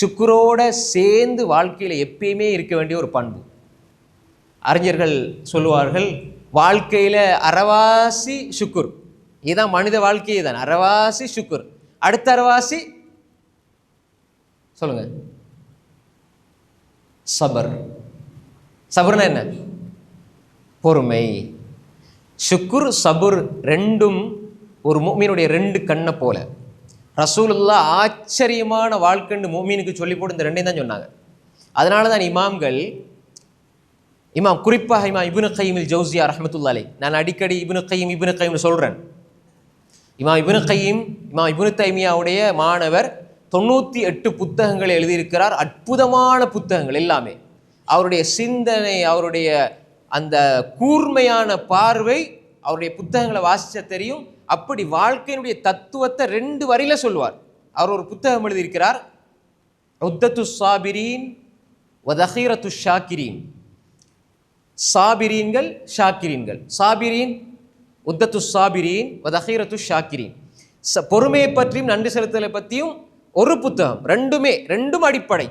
சுக்குரோட சேர்ந்து வாழ்க்கையில் எப்பயுமே இருக்க வேண்டிய ஒரு பண்பு. அறிஞர்கள் சொல்லுவார்கள் வாழ்க்கையில் அறவாசி சுக்குர். இதுதான் மனித வாழ்க்கையே தான் அறவாசி சுக்குர். அடுத்த அறவாசி? சொல்லுங்க. சபர். சபர்னா என்ன? பொறுமை. சுக்குர் சபுர் ரெண்டும் ஒரு மூமீனுடைய ரெண்டு கண்ணை போல. ரசூலுல்லா ஆச்சரியமான வாழ்க்கைன்னு மோமீனுக்கு சொல்லி போட்டு இந்த ரெண்டையும் தான் சொன்னாங்க. அதனால தான் இமாம்கள் இமாம் குறிப்பாக இமாம் இபுனு கைமில் ஜவுசியா ரஹமத்துல்லாலே நான் அடிக்கடி இப்னு கைம் இப்னு கைம்னு சொல்கிறேன் இமாம் இப்னு கைம் இமாம் இப்னு தைமியாவுடைய மாணவர் தொண்ணூற்றி எட்டு புத்தகங்களை எழுதியிருக்கிறார். அற்புதமான புத்தகங்கள் எல்லாமே. அவருடைய சிந்தனை அவருடைய அந்த கூர்மையான பார்வை அவருடைய புத்தகங்களை வாசிச்ச தெரியும். அப்படி வாழ்க்கையினுடைய தத்துவத்தை ரெண்டு வரியில சொல்லுவார். அவர் ஒரு புத்தகம் எழுதியிருக்கிறார். உத்தத்து சாபிரீன் வதஹீரத்து ஷாக்கிரீன். சாபிரீன்கள் ஷாக்கிரீன்கள். சாபிரீன் உத்தத்து சாபிரீன் வதஹீரத்து ஷாக்கிரீன். ச பொறுமையை பற்றியும் நன்றி செலுத்தலை பற்றியும் ஒரு புத்தகம். ரெண்டுமே ரெண்டும் அடிப்படை.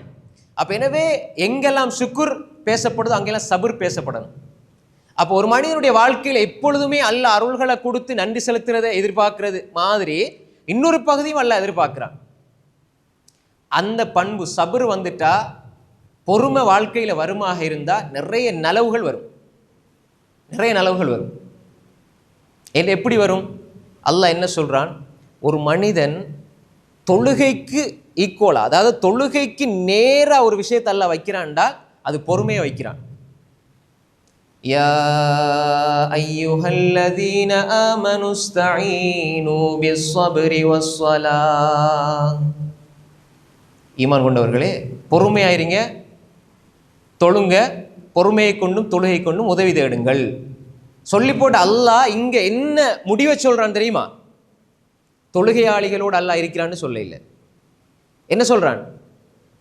அப்போ எனவே எங்கெல்லாம் சுக்குர் பேசப்படுதோ அங்கெல்லாம் சபுர் பேசப்படணும். அப்போ ஒரு மனிதனுடைய வாழ்க்கையில் எப்பொழுதுமே அல்ல அருள்களை கொடுத்து நன்றி செலுத்துறதை எதிர்பார்க்கறது மாதிரி இன்னொரு பகுதியும் அல்ல எதிர்பார்க்குறான். அந்த பண்பு சபுர் வந்துட்டா பொறுமை வாழ்க்கையில் வருமாக இருந்தால் நிறைய நலவுகள் வரும். நிறைய நலவுகள் வரும். என்ன எப்படி வரும்? அல்லாஹ் என்ன சொல்கிறான் ஒரு மனிதன் தொழுகைக்கு ஈக்குவலாக அதாவது தொழுகைக்கு நேராக ஒரு விஷயத்தை அல்ல வைக்கிறான்டா அது பொறுமையை வைக்கிறான். யா الذين ஆமனு استعينوا بالصبر வஸ்ஸலாஹ் ஈமான் கொண்டவர்களே பொறுமையாயிருங்க தொழுங்க பொறுமையை கொண்டும் தொழுகை கொண்டும் உதவி தேடுங்கள். சொல்லி போட்டு அல்லாஹ் இங்க என்ன முடிவை சொல்றான் தெரியுமா? தொழுகையாளிகளோடு அல்லாஹ் இருக்கிறான்னு சொல்ல இல்லை என்ன சொல்றான்?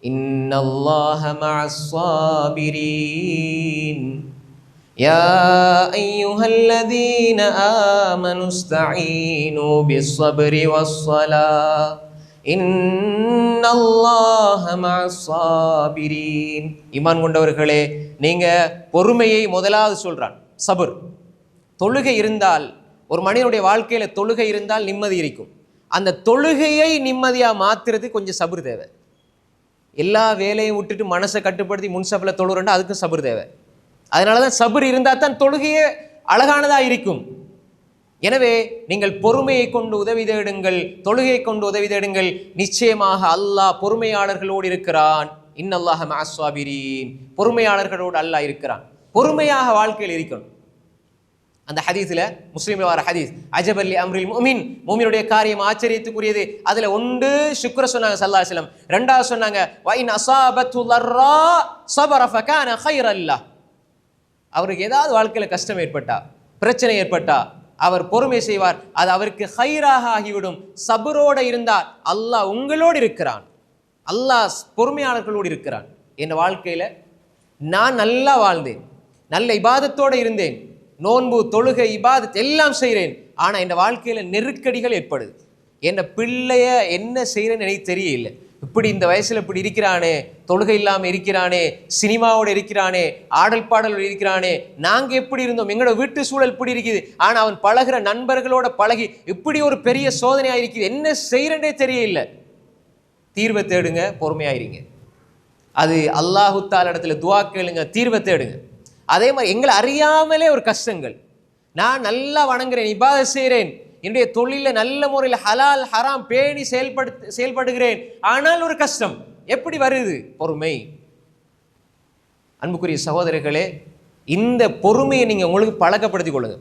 இன்னல்லாஹ மஅஸ்ஸாபிரீன் யா அய்யுஹல்லதீன ஆமனு ஸ்தஈனு பிஸ்ஸப்ரி வஸ்ஸலாஹ் இன்னல்லாஹ மஅஸ்ஸாபிரீன் இமான் கொண்டவர்களே நீங்கள் பொறுமையை முதலாவது சொல்றான். சபர். தொழுகை இருந்தால் ஒரு மனிதனுடைய வாழ்க்கையில் தொழுகை இருந்தால் நிம்மதி இருக்கும். அந்த தொழுகையை நிம்மதியாக மாத்துறது கொஞ்சம் சபர் தேவை. எல்லா வேலையும் விட்டுட்டு மனசை கட்டுப்படுத்தி முன்சபில் தொழுறேன்டா அதுக்கும் சபர் தேவை. அதனால தான் சபர் இருந்தால் தான் தொழுகையே அழகானதாக இருக்கும். எனவே நீங்கள் பொறுமையை கொண்டு உதவி தேடுங்கள் தொழுகையை கொண்டு உதவி தேடுங்கள். நிச்சயமாக அல்லாஹ் பொறுமையாளர்களோடு இருக்கிறான். இன்னல்லாஹ மாஸ்வாபிரீன் பொறுமையாளர்களோடு அல்லாஹ் இருக்கிறான். பொறுமையாக வாழ்க்கையில் இருக்கணும். அந்த ஹதீஸில் முஸ்லீமில் வர ஹதீஸ் அஜபல்லி அம்ரில் மோமின் மோமினுடைய காரியம் ஆச்சரியத்துக்குரியது. அதில் ஒன்று சுக்ர சொன்னாங்க சல்லா சிலம் ரெண்டாவது சொன்னாங்க வைன் அசாபத்து லர்ரா சபர ஹைரல்லா அவருக்கு ஏதாவது வாழ்க்கையில் கஷ்டம் ஏற்பட்டா பிரச்சனை ஏற்பட்டா அவர் பொறுமை செய்வார் அது அவருக்கு ஹைராக ஆகிவிடும். சபரோடு இருந்தார். அல்லாஹ் உங்களோடு இருக்கிறான். அல்லாஹ் பொறுமையாளர்களோடு இருக்கிறான். என் வாழ்க்கையில் நான் நல்லா வாழ்ந்தேன். நல்ல இபாதத்தோடு இருந்தேன். நோன்பு தொழுகை இபாதத் எல்லாம் செய்கிறேன் ஆனால் என் வாழ்க்கையில் நெருக்கடிகள் ஏற்படுது. என் பிள்ளைய என்ன செய்கிறேன்னு எனக்கு தெரியல. இப்படி இந்த வயசில் இப்படி இருக்கிறானே தொழுகை இல்லாமல் இருக்கிறானே சினிமாவோட இருக்கிறானே ஆடல் பாடலோடு இருக்கிறானே நாங்கள் எப்படி இருந்தோம்? எங்களோட வீட்டு சூழல் இப்படி இருக்குது. ஆனால் அவன் பழகுற நண்பர்களோட பழகி இப்படி ஒரு பெரிய சோதனையாக இருக்குது. என்ன செய்யறேன்னே தெரியல. தீர்வை தேடுங்க பொறுமையாயிருங்க. அது அல்லாஹுத்தால் இடத்துல துவா கேளுங்க தீர்வை தேடுங்க. அதே மாதிரி எங்களை அறியாமலே ஒரு கஷ்டங்கள். நான் நல்லா வணங்குறேன் இபாத செய்கிறேன் என்னுடைய தொழிலில் நல்ல முறையில் ஹலால் ஹராம் பேணி செயல்படுத்த செயல்படுகிறேன். ஆனால் ஒரு கஷ்டம். எப்படி வருது? பொறுமை. அன்புக்குரிய சகோதரர்களே இந்த பொறுமையை நீங்கள் உங்களுக்கு பழக்கப்படுத்தி கொள்ளுங்க.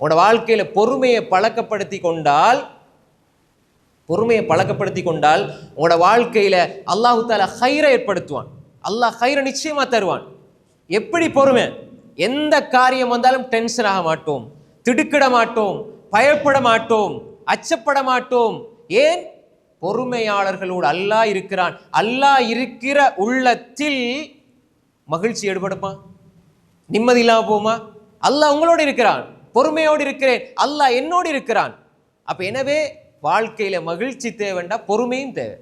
உங்களோட வாழ்க்கையில் பொறுமையை பழக்கப்படுத்தி கொண்டால் பொறுமையை பழக்கப்படுத்தி கொண்டால் உங்களோட வாழ்க்கையில அல்லாஹு தாலா ஹைரை ஏற்படுத்துவான். அல்லாஹ் ஹைரை நிச்சயமா தருவான். எப்படி பொறுமை? எந்த காரியம் வந்தாலும் டென்ஷன் ஆக மாட்டோம். திடுக்கிட மாட்டோம். பயப்பட மாட்டோம் அச்சப்பட மாட்டோம் ஏன்? பொறுமையாளர்களோடு அல்லாஹ் இருக்கிறான். அல்லாஹ் இருக்கிற உள்ளத்தில் மகிழ்ச்சி ஏற்படுமா? நிம்மதி இல்லாமல் போமா அல்லாஹ் உங்களோடு இருக்கிறான். பொறுமையோடு இருக்கிறேன். அல்லாஹ் என்னோடு இருக்கிறான். அப்போ எனவே வாழ்க்கையில் மகிழ்ச்சி தேவைண்டா பொறுமையும் தேவை.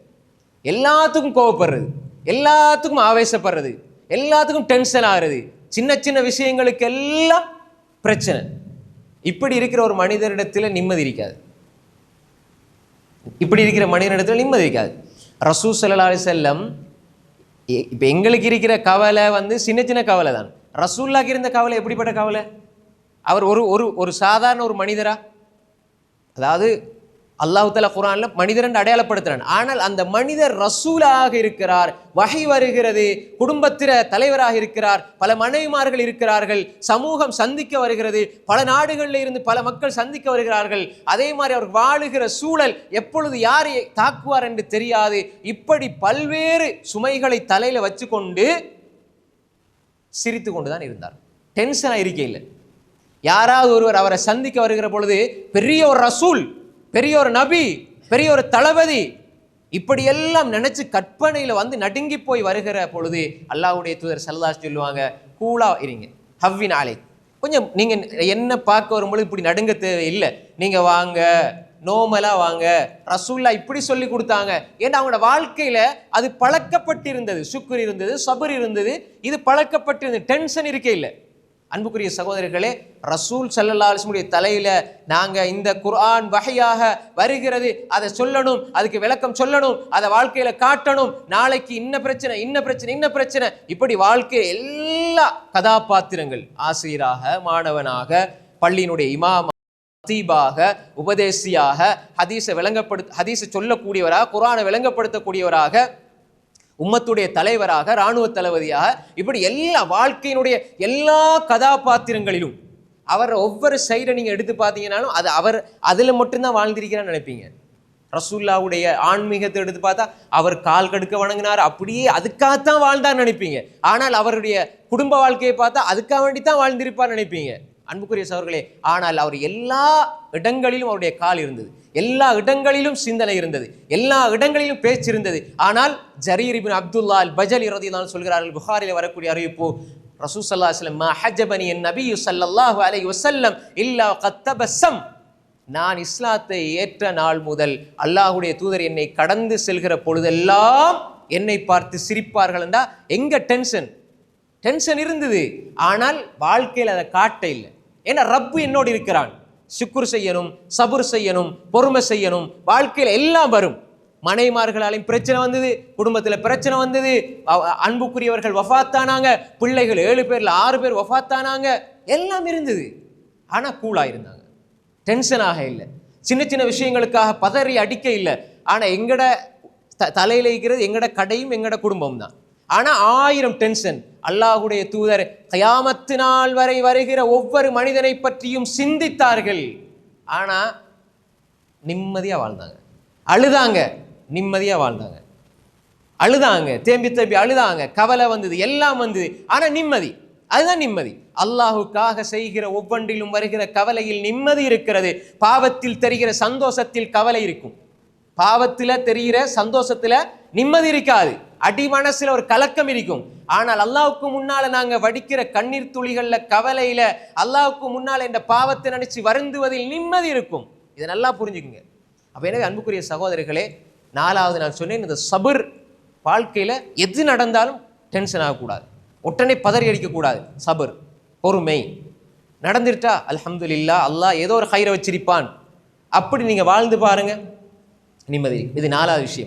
எல்லாத்துக்கும் கோவப்படுறது. எல்லாத்துக்கும் ஆவேசப்படுறது. எல்லாத்துக்கும் டென்ஷன் ஆகுறது. சின்ன சின்ன விஷயங்களுக்கு எல்லாம் பிரச்சனை. இப்படி இருக்கிற ஒரு மனிதரிடத்தில் நிம்மதி இருக்காது. இப்படி இருக்கிற மனிதனிடத்தில் நிம்மதி இருக்காது. ரசூ சல்லா அலி செல்லம் இப்போ எங்களுக்கு இருக்கிற கவலை வந்து சின்ன சின்ன கவலை தான். ரசூல்லாக்கு இருந்த கவலை எப்படிப்பட்ட கவலை? அவர் ஒரு ஒரு ஒரு சாதாரண ஒரு மனிதரா? அதாவது அல்லாஹ் தலா குரான்ல மனிதரன் அடையாளப்படுத்துறான். ஆனால் அந்த மனிதர் ரசூலாக இருக்கிறார் வகை வருகிறது குடும்பத்திர தலைவராக இருக்கிறார் பல மனைவிமார்கள் இருக்கிறார்கள் சமூகம் சந்திக்க வருகிறது பல நாடுகளில் இருந்து பல மக்கள் சந்திக்க வருகிறார்கள். அதே மாதிரி அவர் வாழுகிற சூழல் எப்பொழுது யாரை தாக்குவார் என்று தெரியாது. இப்படி பல்வேறு சுமைகளை தலையில வச்சுக்கொண்டு சிரித்து கொண்டுதான் இருந்தார். டென்ஷனாக இருக்கையில். யாராவது ஒருவர் அவரை சந்திக்க வருகிற பொழுது பெரிய ஒரு ரசூல் பெரிய ஒரு நபி பெரிய ஒரு தளபதி இப்படியெல்லாம் நினைச்சு கற்பனையில வந்து நடுங்கி போய் வருகிற பொழுது அல்லாவுடைய தூதர் செல்லதாஸ் சொல்லுவாங்க கூலா இருங்க ஹவ்வின் ஆலை கொஞ்சம் நீங்க என்ன பார்க்க வரும்பொழுது இப்படி நடுங்க தேவையில்லை. நீங்க வாங்க நோமலா வாங்க. ரசூல்லா இப்படி சொல்லி கொடுத்தாங்க. ஏன்னா அவங்களோட வாழ்க்கையில அது பழக்கப்பட்டிருந்தது. சுக்குர் இருந்தது சபர் இருந்தது. இது பழக்கப்பட்டிருந்தது. டென்ஷன் இருக்கே இல்லை. அன்புக்குரிய சகோதரர்களே ரசூல் சல்லல்லா அலிஸ்முடைய தலையில் நாங்கள் இந்த குர்ஆன் வகையாக வருகிறது. அதை சொல்லணும் அதுக்கு விளக்கம் சொல்லணும் அதை வாழ்க்கையில் காட்டணும். நாளைக்கு இன்ன பிரச்சனை இன்ன பிரச்சனை இன்ன பிரச்சனை. இப்படி வாழ்க்கை எல்லா கதாபாத்திரங்கள் ஆசிரியராக மாணவனாக பள்ளியினுடைய இமாம் தீபாக உபதேசியாக ஹதீஸை விளங்கப்படு ஹதீஸை சொல்லக்கூடியவராக குரானை விளங்கப்படுத்தக்கூடியவராக உம்மத்துடைய தலைவராக இராணுவ தளபதியாக இப்படி எல்லா வாழ்க்கையினுடைய எல்லா கதாபாத்திரங்களிலும் அவர் ஒவ்வொரு சைடை நீங்கள் எடுத்து பார்த்தீங்கன்னாலும் அது அவர் அதில் மட்டும்தான் வாழ்ந்திருக்கிறான்னு நினைப்பீங்க. ரசூல்லாவுடைய ஆன்மீகத்தை எடுத்து பார்த்தா அவர் கால் கடுக்க வணங்கினார் அப்படியே அதுக்காகத்தான் வாழ்ந்தார் நினைப்பீங்க. ஆனால் அவருடைய குடும்ப வாழ்க்கையை பார்த்தா அதுக்காக வேண்டி தான் வாழ்ந்திருப்பார் நினைப்பீங்க. அன்புக்குரிய சவர்களே ஆனால் அவர் எல்லா இடங்களிலும் அவருடைய கால் இருந்தது. எல்லா இடங்களிலும் சிந்தனை இருந்தது. எல்லா இடங்களிலும் பேச்சு இருந்தது. ஆனால் ஜரீர் இபின் அப்துல்லா அல் பஜல் இரதிதான் சொல்கிறார்கள் புகாரில் வரக்கூடிய அறிவிப்பு ரசூ சல்லா வல்லம் மா ஹஜபனி என் நபி சல்லல்லாஹு அலை வசல்லம் இல்லா கத்தபசம் நான் இஸ்லாத்தை ஏற்ற நாள் முதல் அல்லாஹுடைய தூதர் என்னை கடந்து செல்கிற பொழுதெல்லாம் என்னை பார்த்து சிரிப்பார்கள். என்றா எங்க டென்ஷன்? டென்ஷன் இருந்தது. ஆனால் வாழ்க்கையில் அதை காட்ட இல்லை. ஏன்னா ரப்பு என்னோடு இருக்கிறான். சுக்குர் செய்யணும் சபுர் செய்யணும் பொறுமை செய்யணும் வாழ்க்கையில் எல்லாம் வரும். மனைமார்களாலையும் பிரச்சனை வந்தது குடும்பத்தில் பிரச்சனை வந்தது அன்புக்குரியவர்கள் வஃபாத்தானாங்க பிள்ளைகள் ஏழு பேரில் ஆறு பேர் வஃபாத்தானாங்க எல்லாம் இருந்தது. ஆனால் கூலாக இருந்தாங்க. டென்ஷனாக இல்லை. சின்ன சின்ன விஷயங்களுக்காக பதறி அடிக்க இல்லை. ஆனால் எங்கட த தலையில் இருக்கிறது எங்கட கடையும் எங்கட குடும்பம் தான் ஆனால் ஆயிரம் டென்ஷன். அல்லாஹுடைய தூதர் கயாமத்து நாள் வரை வருகிற ஒவ்வொரு மனிதனை பற்றியும் சிந்தித்தார்கள். ஆனால் நிம்மதியாக வாழ்ந்தாங்க. அழுதாங்க நிம்மதியாக வாழ்ந்தாங்க. அழுதாங்க தேம்பி தேம்பி அழுதாங்க கவலை வந்தது எல்லாம் வந்தது. ஆனால் நிம்மதி அதுதான் நிம்மதி. அல்லாஹுக்காக செய்கிற ஒவ்வொன்றிலும் வருகிற கவலையில் நிம்மதி இருக்கிறது. பாவத்தில் தெரிகிற சந்தோஷத்தில் கவலை இருக்கும். பாவத்தில் தெரிகிற சந்தோஷத்தில் நிம்மதி இருக்காது. அடி மனசில் ஒரு கலக்கம் இருக்கும். ஆனால் அல்லாவுக்கு முன்னால் நாங்கள் வடிக்கிற கண்ணீர் துளிகளில் கவலையில் அல்லாவுக்கு முன்னால் இந்த பாவத்தை நினச்சி வருந்துவதில் நிம்மதி இருக்கும். இதை நல்லா புரிஞ்சுக்குங்க. அப்போ எனவே அன்புக்குரிய சகோதரிகளே நாலாவது நான் சொன்னேன் இந்த சபர் வாழ்க்கையில் எது நடந்தாலும் டென்ஷன் ஆகக்கூடாது. உடனே பதறி அடிக்கக்கூடாது. சபர் பொறுமை. நடந்துட்டா அலமதுல்லா அல்லாஹ் ஏதோ ஒரு ஹைரை வச்சிருப்பான். அப்படி நீங்கள் வாழ்ந்து பாருங்கள் நிம்மதி. இது நாலாவது விஷயம்.